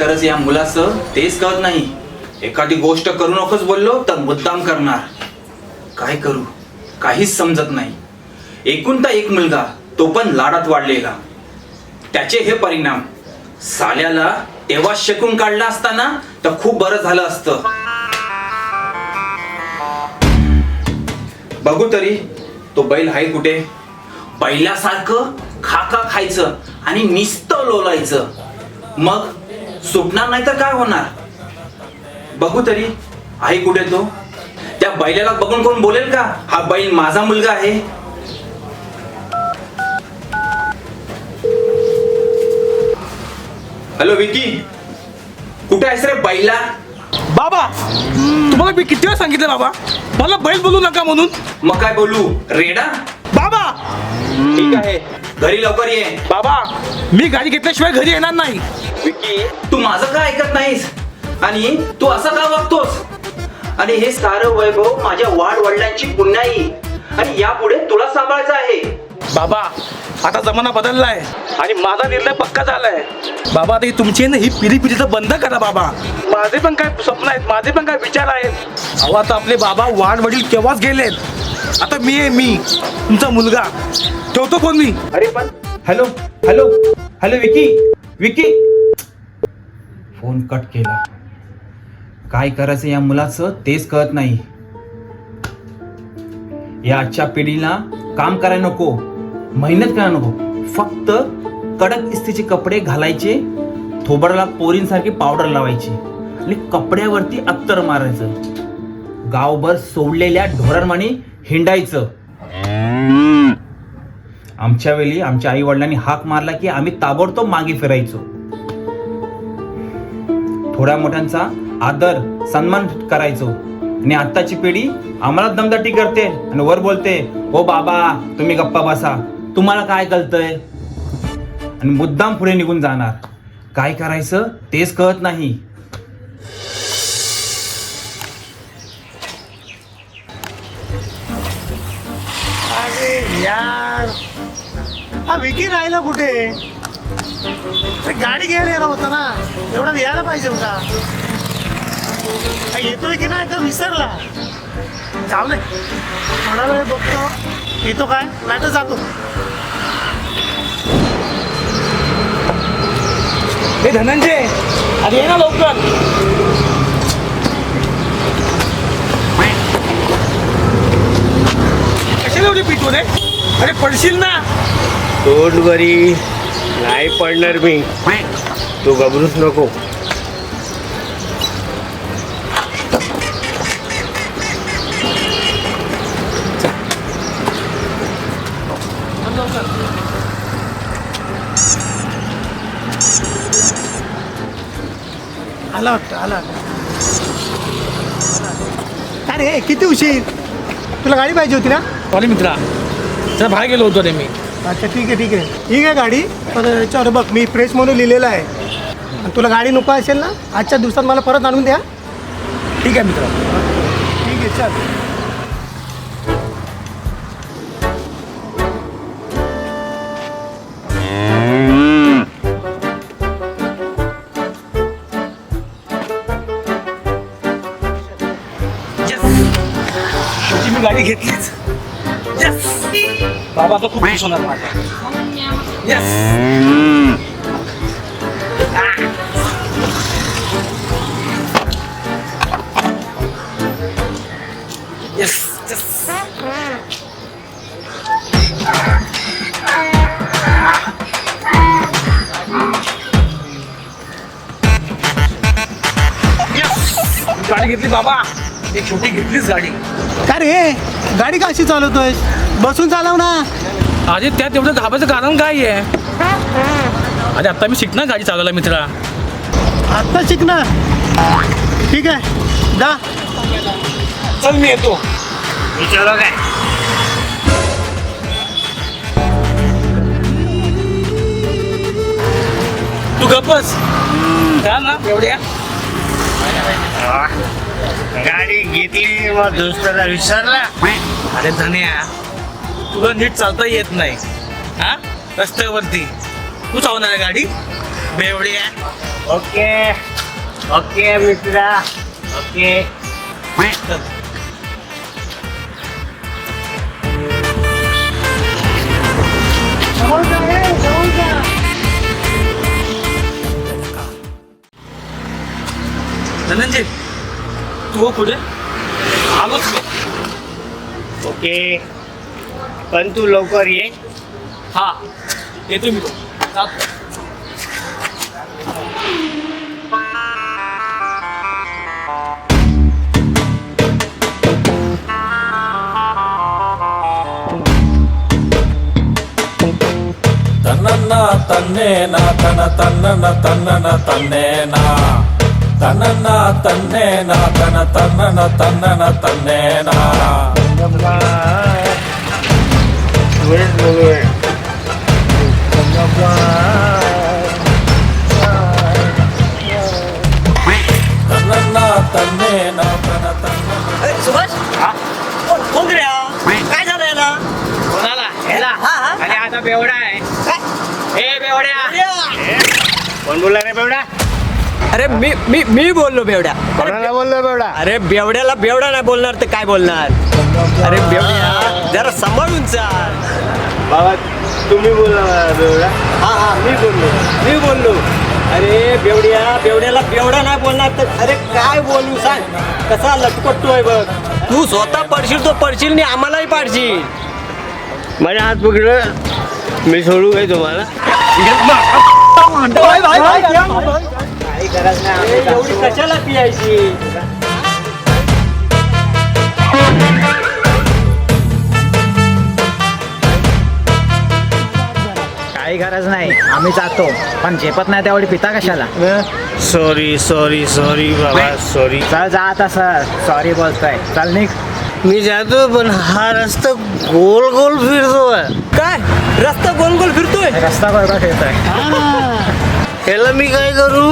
खरंच या मुलाचं तेच कळत नाही. एखादी गोष्ट करू नकोच बोललो तर मुद्दाम करणार. काय करू? काहीच समजत नाही. एकूणता एक मुलगा तो पण लाडात वाढलेला. त्याचे हे परिणाम साल्याला तेव्हा शकून काढला असताना तर खूप बरं झालं असतं. बघू तरी तो बैल आहे कुठे? बैलासारखं खाका खायचं आणि निस्त लोलायचं. मग सुटणार नाही तर काय होणार? बघू तरी. आहे कुठे तो? त्या बैलाला बघून कोण बोलेल का? हा बैल माझा मुलगा आहे. Hello Vicky. कुठे आहेस रे बैला? बाबा तुम्हाला मी किती वेळा सांगितलं बाबा? मला बैल बोलू नका म्हणून. मग काय बोलू? रेडा? बाबा! ठीक आहे. घरी लवकर ये. बाबा मी गाडी घेतल्याशिवाय घरी येणार नाही. विकी तू माझं का ऐकत नाहीस? आणि तू असं का वागतोस आणि हे सारं वैभव माझ्या वाढ वडिलांची पुण्याई. आणि यापुढे तुला सांभाळायचं आहे. बाबा आता जमाना बदललाय. आणि माझा निर्णय पक्का झालाय. बाबा आता ही तुमची ना ही पिढी पिढीचं बंद करा बाबा. माझे पण काय स्वप्न आहेत माझे पण काय विचार आहेत. अहो आता आपले बाबा वाढ वडील केव्हाच गेलेत? आता मी आहे मी. तुमचा मुलगा. ठेवतो फोन मी. अरे पण hello hello hello Vicky Vicky. Phone cut केला. काय करायचं या मुलाचं तेच कळत नाही. या आजच्या पिढीला काम करायला नको मेहनत करायला नको. फक्त कडक इस्त्रीचे कपडे घालायचे थोबडाला पोरींसारखी पावडर लावायची आणि कपड्यावरती अत्तर मारायचं. गावभर सोडलेल्या ढोरांमाणी हिंडायचं. आमच्या वेळी आमच्या आई वडिलांनी हाक मारला की आम्ही ताबडतोब मागे फिरायचो. थोड्या मोठ्यांचा आदर सन्मान करायचो. आणि आत्ताची पिढी आम्हाला दमदाटी करते आणि वर बोलते ओ बाबा तुम्ही गप्पा बसा. तुम्हाला काय कळतंय? आणि मुद्दाम पुढे निघून जाणार. काय करायचं तेच कळत नाही. यार. हा विकी राहिला कुठे? अरे गाडी घ्यायला येणार होता ना. एवढा यायला पाहिजे होता. हा येतोय की नाही? तर विसरला. जाऊ दे. थोडा वेळ बघतो. येतो काय? नाही तर जातो. हे धनंजय अरे ये ना लवकर कशाला एवढी पिटू रे अरे पडशील ना. डोंट वरी नाही पडणार मी. तू घबरूच नको. आला वाटतं आला अरे किती उशीर? तुला गाडी पाहिजे होती ना? सॉरी मित्रा. जरा बाहेर गेलो होतो रे मी. अच्छा ठीक आहे ठीक आहे. ठीक आहे गाडी पण याच्यावर बघ मी प्रेस म्हणून लिहिलेलं आहे. आणि तुला गाडी नको असेल ना आजच्या दिवसात मला परत आणून द्या. ठीक आहे मित्रा. ठीक आहे चल. Yes! बाबा तर खूप खुश होणार माझा. येस गाडी घेतली बाबा. एक छोटी घेतलीच गाडी. काय रे? गाडी का अशी चालवतोय बसून चालव ना. अरे त्यात एवढं घाबरायचं कारण काय आहे? अरे आता मी शिकणार गाडी चालवायला मित्रा. आत्ता शिक ना ठीक आहे. जा. चल मी येतो. विचारा काय? तू गप्पच का ना एवढ्या? गाडी घेतली मग दुसऱ्याला विसरला अरे धन्या तुला नीट चालता येत नाही. हा? रस्त्यावरती. तू चावणार आहे गाडी? बेवड्या ओके. ओके मित्रा. ओके. धनंजय तू हो पुढे? आलोच मी. ओके. पण तू लवकर ये हा येतो मी जातो. ತನ್ನನ್ನ ತನ್ನೇನ ತನ ತನ್ನನ ತನ್ನನ ತನ್ನೇನ ತನ್ನನ್ನ ತನ್ನೇನ ತನ ತನ್ನನ ತನ್ನನ ತನ್ನೇನ काय झालं बेवडा आहे. कोण बोलला बेवडा? अरे मी मी मी बोललो बेवड्या. कोणाला बोललो बेवडा? अरे बेवड्याला बेवडा नाही बोलणार तर काय बोलणार? अरे बेवड्या जरा सांभाळून चाल. बाबा तुम्ही बोलला बेवडा. हा हा मी बोललो. मी बोललो. अरे बेवड्या बेवड्याला बेवडा नाही बोलणार तर अरे काय बोलू सांग? कसा लटपटतोय बघ. तू स्वतः पडशील तो पडशील आणि आम्हालाही पाडशील. माझ्या हात पकडलं मी सोडू काय तुम्हाला? एवढी कशाला पियायची? गरज नाही. आम्ही जातो. पण झेपत नाही तेवढी पिता कशाला? सॉरी सॉरी सॉरी बाबा सॉरी चल जा आता सर. सॉरी बोलतोय. चल निघ. मी जातो पण हा रस्ता गोल गोल फिरतोय काय? रस्ता गोल गोल फिरतोय? रस्ता बरोबर फिरतोय. ह्याला मी काय करू?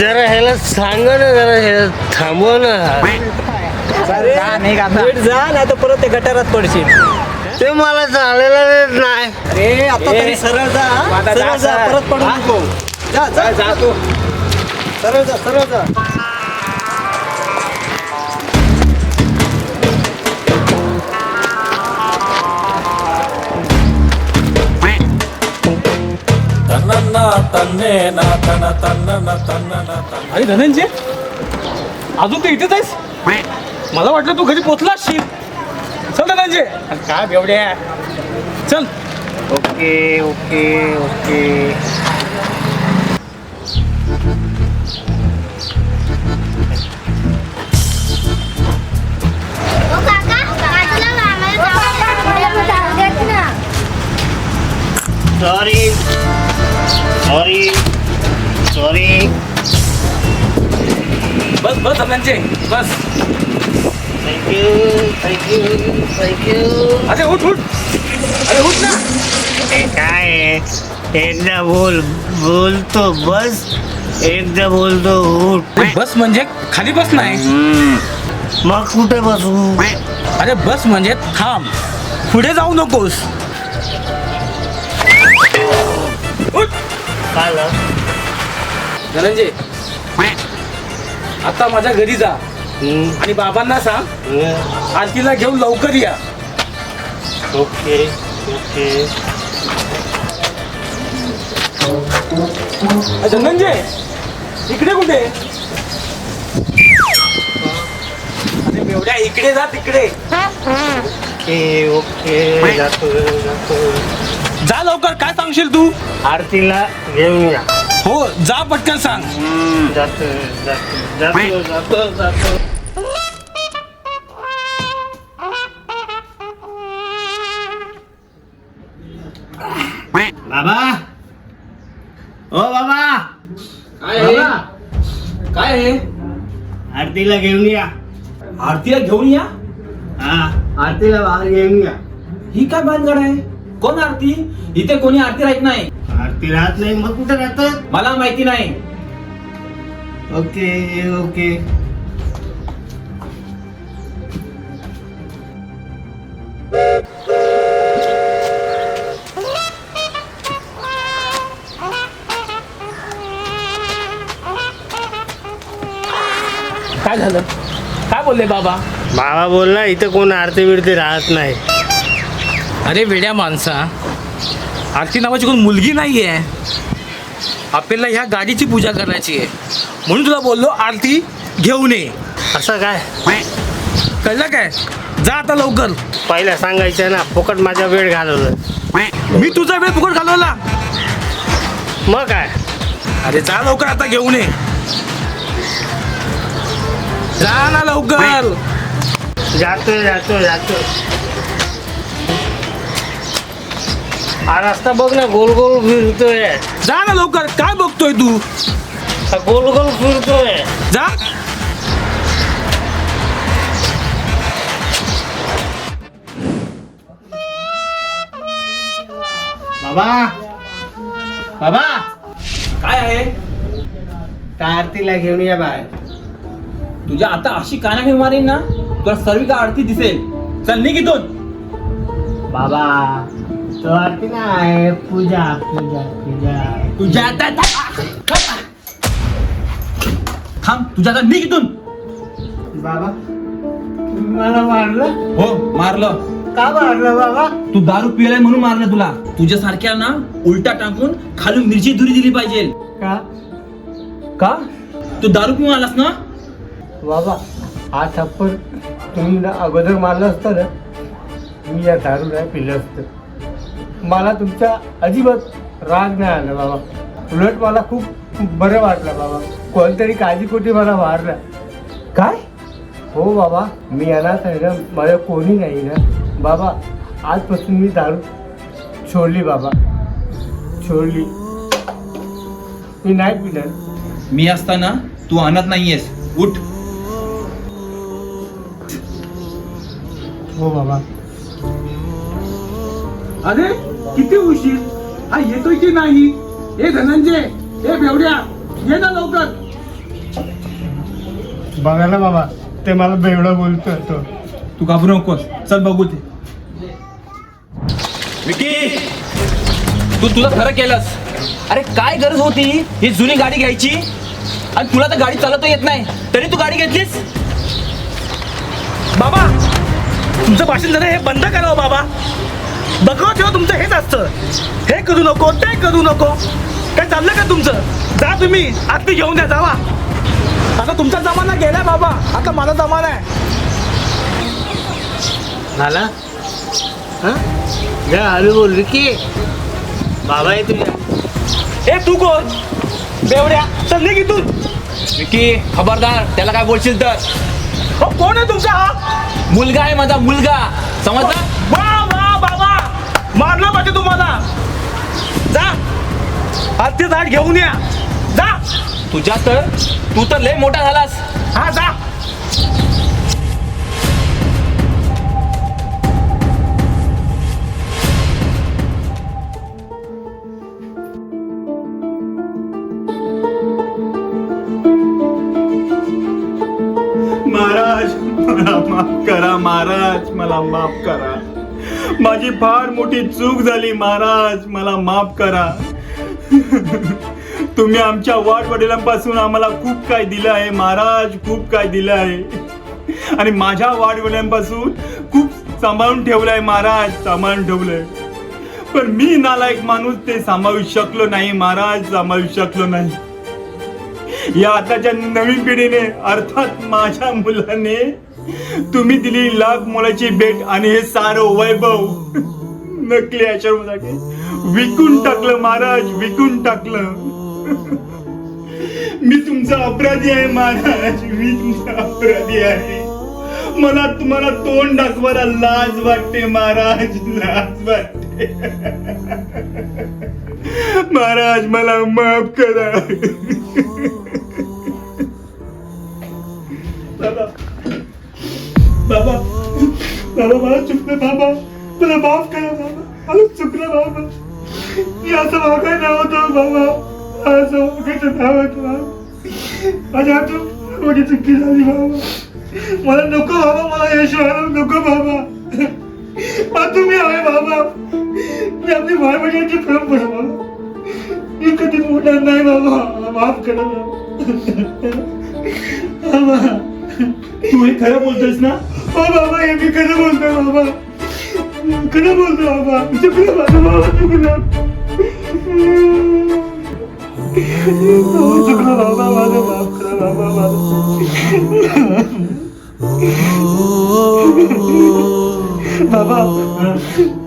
जरा ह्याला सांगा ना जरा ह्याला थांबव ना. चल जा निघ आता. नीट जा नाही तर परत ते गटारात पडशील. ते मला चालेल नाही. अरे आता तरी सरळ जा सरळ जा, परत पडू नको. जा जा. जातो सरळ जा सरळ जा. अरे धनंजय अजून तू इथेच आहेस? मला वाटलं तू घरी पोचला असशील चल धनंजय अरे काय बेवड्या चल ओके ओके ओके ओ काका काकाला आम्हाला जाऊ देत ना सॉरी सॉरी सॉरी बस बस धनंजय बस अरे उठ उठ. अरे उठ ना. काय? एकदा बोल बोलतो बस. एकदा बोलतो उठ. बस म्हणजे खाली बस नाही. मग कुठे बसू? अरे बस म्हणजे थांब. पुढे जाऊ नकोस. उठ. झालं? धनंजय आता माझ्या घरी जा. आणि बाबांना सांग. आरतीला घेऊन लवकर या. Okay okay. धनंजय इकडे कुठे? अरे इकडे जा तिकडे. ओके ओके जातो जातो. जा लवकर काय सांगशील तू? आरतीला घेऊन या. हो जा पटकन सांग. जातो जातो जातो जातो जातो बाबा. ओ बाबा. काय आहे? काय आहे? आरतीला घेऊन या. आरतीला घेऊन या? हा आरतीला बाहेर घेऊन या. ही काय भानगड आहे? कोण आरती? इथे कोणी आरती राहत नाही. ते राहत नाही मग कुठे राहतात? मला माहिती नाही. Okay okay. काय झालं? काय बोलले बाबा? बाबा बोल ना इथं कोण आरती बिरती राहत नाही. अरे वेड्या माणसा आरती नावाची कोण मुलगी नाही आहे आपल्याला ह्या गाडीची पूजा करायची आहे. म्हणून तुला बोललो आरती घेऊन ये. असं काय? कळलं काय? जा आता लवकर. पहिला सांगायचं ना फुकट माझा वेळ घालवलं. मी तुझा वेळ फुकट घालवला. मग काय? अरे जा लवकर आता घेऊन ये. जा ना लवकर. जातो जातो जातो. हा रस्ता बघ ना गोल गोल फिरतोय. जा ना लवकर काय बघतोय तू? हा गोल गोल फिरतोय. जा. बाबा. बाबा. काय आहे? त्या आरतीला घेऊन या बाय तुझ्या आता अशी काना घेऊन मारीन ना तुला सर्व का आरती दिसेल. चल निघ इथून. बाबा. तो आरती नाही पूजा पूजा पूजा तुझ्या आता थांब तुझ्या आता निघ इथून बाबा तुम्ही मला मारलं? हो मारलं. का मारलं बाबा? तू दारू पिलाय म्हणून मारलं तुला. तुझ्या सारख्या ना उलटा टाकून खालून मिरची दुरी दिली पाहिजे. का? का? तू दारू पिऊन आलास ना? बाबा हा थप्पड तुम्ही ना अगोदर मारलं असतं ना मी या दारू नाही पिलं असतं. मला तुमचा अजिबात राग नाही आला बाबा. उलट मला खूप बरं वाटलं बाबा. कोणतरी काळजीपोटी मला मारलं. काय? हो बाबा मी अनाथ आहे ना माझं कोणी नाही ना. बाबा आजपासून मी दारू सोडली बाबा. सोडली मी नाही पिणार. मी असताना तू आणत नाहीयेस. उठ. हो बाबा. अरे! किती उशीर? हा येतोय की नाही? हे धनंजय हे बेवड्या ये ना लवकर. बघा ना बाबा ते मला बेवडा बोलतोय तो. तू घाबरू नकोस. चल बघू ते. विकी! तू तुला खरं केलंस. अरे काय गरज होती ही जुनी गाडी घ्यायची? आणि तुला तर गाडी चालवता येत नाही. तरी तू गाडी घेतलीस? बाबा तुमचं भाषण जरा हे बंद करा हो बाबा. बघा तेव्हा तुमचं हेच असतं. हे करू नको ते करू नको. काय चाललं का तुमचं? जा तुम्ही आरती घेऊन द्या जावा. आता तुमचा जमाना गेलाय बाबा. आता माझा जमाना आहे. झाला हां? हळू बोल की बाबा आहे तुझ्या. ए तू कोण? बेवड्या चल निघ इथून. विकी खबरदार त्याला काय बोलशील तर? हो कोण आहे तुमचा हा? मुलगा आहे माझा मुलगा. समजला? वा! मारलं पाहिजे तुम्हाला. जा. आरती झाड घेऊन या. जा. तुझ्या तर तू तर लय मोठा झालास. हा जा. महाराज मला माफ करा महाराज मला माफ करा. माझी फार मोठी चूक झाली महाराज. मला माफ करा. तुम्ही आमच्या वाट वडिलांपासून आम्हाला खूप काय दिलं आहे महाराज. खूप काय दिलं आहे. आणि माझ्या वाट वडिलांपासून खूप सांभाळून ठेवलं आहे महाराज. सांभाळून ठेवलंय. पण मी नालायक माणूस ते सांभाळू शकलो नाही महाराज. सांभाळू शकलो नाही. या आताच्या नवीन पिढीने अर्थात माझ्या मुलाने तुम्ही दिली लाख मोलाची भेट आणि हे सारं वैभव. नकली आश्रमासाठी विकून टाकलं महाराज विकून टाकलं. मी तुमचा अपराधी आहे महाराज मी तुमचा अपराधी आहे. मला तुम्हाला तोंड दाखवायला लाज वाटते महाराज लाज वाटते. महाराज मला माफ करा. बाबा मला चुकलं बाबा. तुला माफ करा बाबा मला चुकलं बाबा मी असं वागाय नव्हतं बाबा असं वागायचं नव्हतं बाबा माझ्या हातून माझी चुकी झाली बाबा मला नको बाबा मला यश व्हायला नको बाबा मला तुम्ही हवे बाबा मी आपली भाय बहिणीची प्रेम पडा बाबा मी कधी मोठा नाही बाबा माफ करा बाबा बाबा तू हे खरं बोलतोयस ना? हो बाबा हे मी खरं बोलतोय बाबा. खरं बोलतोय बाबा. चुकलं माझं बाबा चुकलं. चुकलं बाबा माझं बाबा बाबा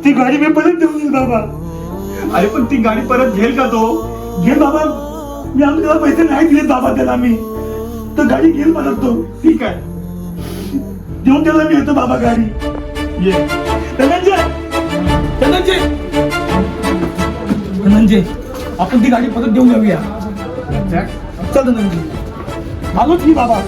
ती गाडी मी परत देऊन देईल बाबा. अरे पण ती गाडी परत घेईल का तो? घे बाबा. मी आम्ही त्याला पैसे नाही दिले बाबा त्याला मी. तर गाडी घेईल म्हणत तो. ठीक आहे. देऊन त्याला मी येतो बाबा गाडी. ये. धनंजय! धनंजय! धनंजय आपण ती गाडी परत देऊन जाऊया. चल धनंजय. आलोच मी बाबा.